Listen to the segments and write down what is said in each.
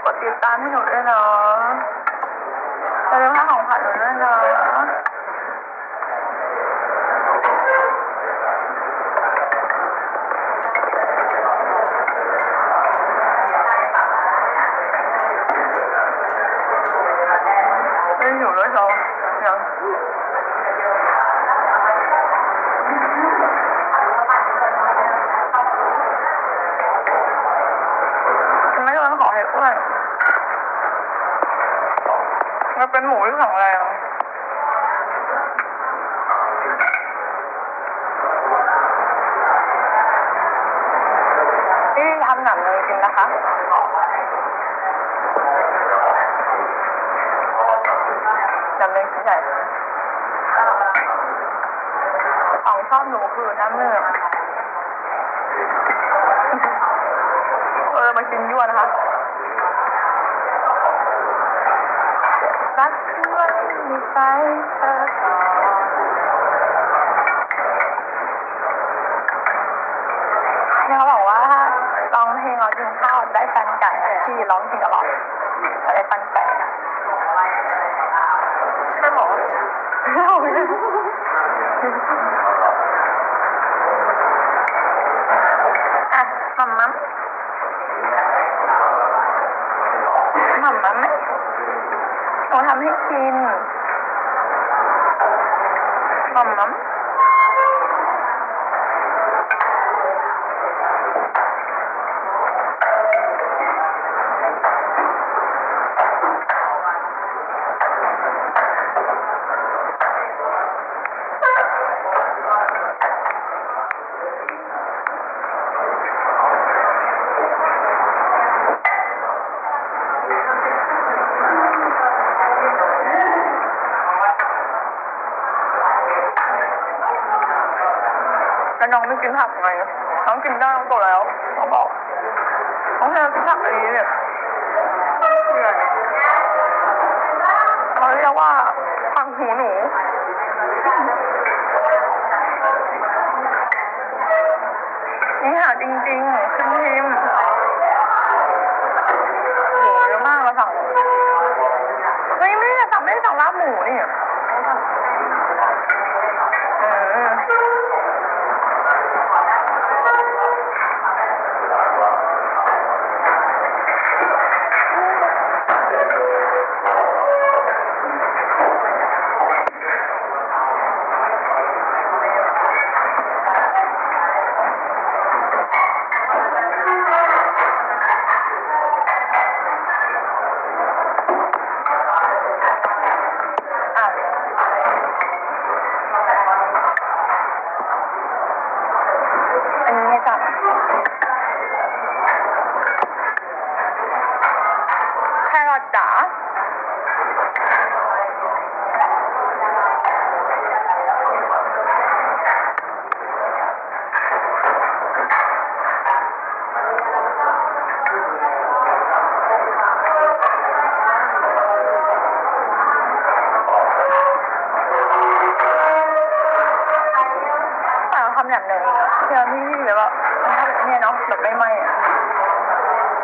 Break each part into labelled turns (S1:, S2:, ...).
S1: ลืมกดติดตามให้หนูด้วยเนาะอย่าลืมให้ของขวัญหนูด้วยเนาะไม่อยู่ด้วยเรายังไม่กำลังขอให้อ้วน มันเป็นหมูที่แข็งแรงที่ทำหนังเลยจริงนะคะดำเนินชิ้นใหญ่ของชอบหนูคือน้ำเนื้อเออมากินยั่วนะคะ รักที่ไว้ในใจเธอก่อนเนี่ยเขาบอกว่าร้องเพลงเรากินข้าวได้ฟันไก่ที่ร้องเพลงตลอดจะได้ฟันไก่ใช่หรออะมัมมัมมัมมัมไหม หนูทำให้กินมัมมัมแน้องไม่กินผักไงน้องกินได้น้องโตแล้วน้องบอกน้องแค่กินผักอันนี้เนี่ยเหนื่อยเขาเรียกว่าผักหูหนูนี่หาจริงๆขึ้นทิมโหเยอะมากเราสั่งเฮ้ยไม่ได้สั่งไม่ได้สั่งลาบหมูนี่เออ อะอั แบบว่าเนี่ยเนาะแบบไม่ไหมอะ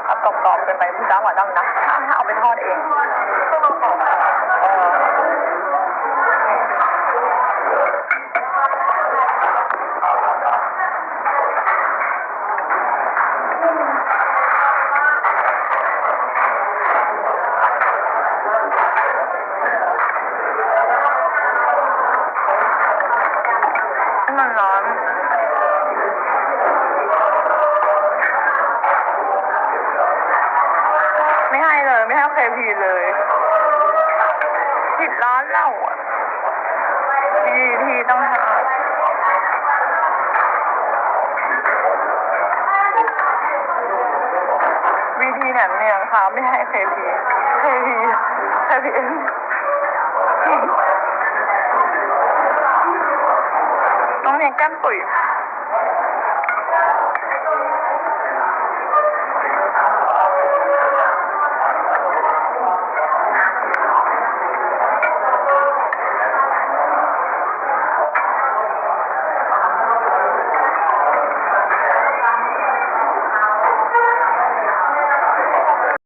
S1: เอากรอบๆเป็นไปพี่จ้าหวานดังนะถ้าถ้าเอาไปทอดเอง พีเลยผิดร้านเราอะทีทีต้องหาวิธีแหนมเนืองค่ะไม่ให้เคพีเคพีเคพีต้องเนี่ยแก้มปุ๋ย